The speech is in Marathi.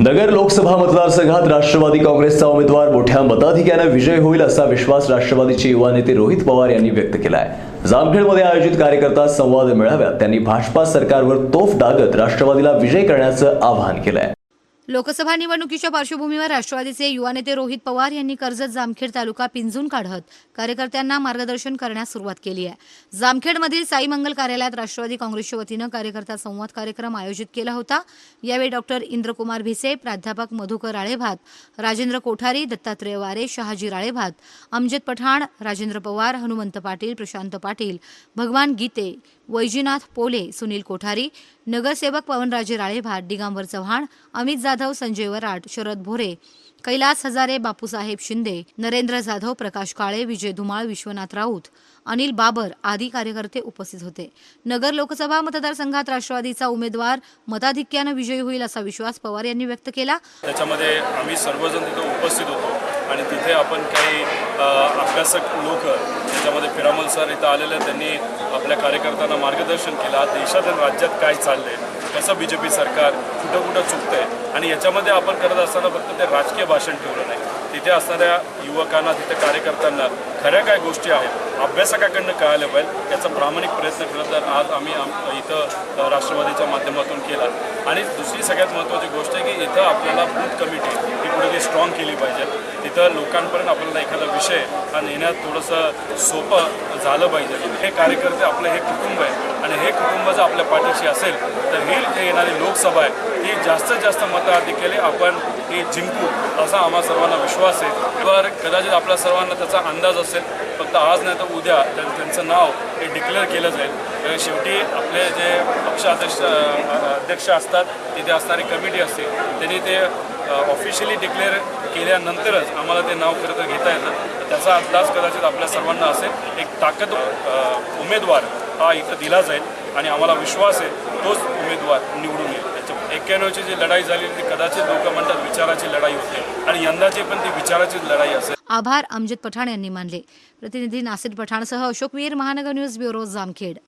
नगर लोकसभा मतदारसंघात राष्ट्रवादी काँग्रेसचा उमेदवार मोठ्या मताधिक्यानं विजय होईल असा विश्वास राष्ट्रवादीचे युवा नेते रोहित पवार यांनी व्यक्त केला आहे जामखेडमध्ये आयोजित कार्यकर्ता संवाद मेळाव्यात त्यांनी भाजपा सरकारवर तोफ डागत राष्ट्रवादीला विजय करण्याचं आवाहन केलं आहे लोकसभा निवडणुकीच्या पार्श्वभूमीवर राष्ट्रवादीचे युवा नेते रोहित पवार यांनी कर्जत जामखेड तालुका पिंजून काढत कार्यकर्त्यांना मार्गदर्शन करण्यास सुरुवात केली आहे. जामखेडमधील साई मंगल कार्यालयात राष्ट्रवादी काँग्रेसच्या वतीनं कार्यकर्ता संवाद कार्यक्रम आयोजित केला होता. यावेळी डॉक्टर इंद्रकुमार भिसे प्राध्यापक मधुकर राळेभात राजेंद्र कोठारी दत्तात्रय वारे शहाजी राळेभात अमजद पठाण राजेंद्र पवार हनुमंत पाटील प्रशांत पाटील भगवान गीते वैजीनाथ पोले सुनील कोठारी नगरसेवक पवनराजे राळेभाट दिगांबर चव्हाण अमित जाधव संजय वराट शरद भोरे कैलास हजारे बापूसाहेब शिंदे नरेंद्र जाधव प्रकाश काळे विजय धुमाळ विश्वनाथ राऊत अनिल बाबर आदी कार्यकर्ते उपस्थित होते. नगर लोकसभा मतदारसंघात राष्ट्रवादीचा उमेदवार मताधिक्यानं विजयी होईल असा विश्वास पवार यांनी व्यक्त केला. त्याच्यामध्ये आम्ही सर्वजण तिथं उपस्थित होतो. आणि तिथे आपण काही अभ्यासक लोक त्याच्यामध्ये फिरामल सर इथं आलेले त्यांनी आपल्या कार्यकर्त्यांना मार्गदर्शन केलं. आज देशात आणि राज्यात काय चाललंय? कसं बी जे पी सरकार कुठं कुठं चुकतंय? आणि याच्यामध्ये आपण करत असताना फक्त ते राजकीय भाषण ठेवलं नाही. तिथे असणाऱ्या युवकांना तिथे कार्यकर्त्यांना खऱ्या काय गोष्टी आहेत अभ्यासकाकडनं कळायला पाहिजे याचा प्रामाणिक प्रयत्न करत तर आज आम्ही आम- इथं राष्ट्रवादीच्या माध्यमातून केला. आणि दुसरी सगळ्यात महत्त्वाची गोष्ट आहे की इथं आपल्याला बूथ कमिटी पुढे स्ट्रॉंग केली पाहिजे. तिथं लोकांपर्यंत आपल्याला एखादा विषय हा नेण्यात थोडंसं सोपं झालं पाहिजे. हे कार्यकर्ते आपलं हे कुटुंब आहे आणि हे कुटुंब जर आपल्या पाठीशी असेल तर ही जी येणारी लोकसभा आहे ही जास्तीत जास्त मताधिक्याने आपण हे जिंकू असा आम्हा सर्वांना विश्वास आहे. तर कदाचित आपल्या सर्वांना त्याचा अंदाज असेल. फक्त आज नाही तर उद्या त्यांचं नाव हे डिक्लेअर केलं जाईल. तर शेवटी आपले जे पक्षाध्यक्ष अध्यक्ष असतात तिथे असणारी कमिटी असते त्यांनी ते ऑफिशियली डिक्लेअर केल्यानंतरच आम्हाला ते नाव खरं तर घेता येतं. त्याचा अंदाज कदाचित आपल्या सर्वांना असेल. एक ताकद उमेदवार हा इथं दिला जाईल आणि आम्हाला विश्वास आहे तोच उमेदवार निवडून येईल. एक्क्याण्णवची जी लढाई झाली ती कदाचित लोक म्हणतात विचाराची लढाई होते. आणि यंदाची पण ती विचाराचीच लढाई असेल. आभार अमजित पठाण यांनी मानले. प्रतिनिधी नासिर पठाणसह अशोक वीर महानगर न्यूज ब्युरो जामखेड.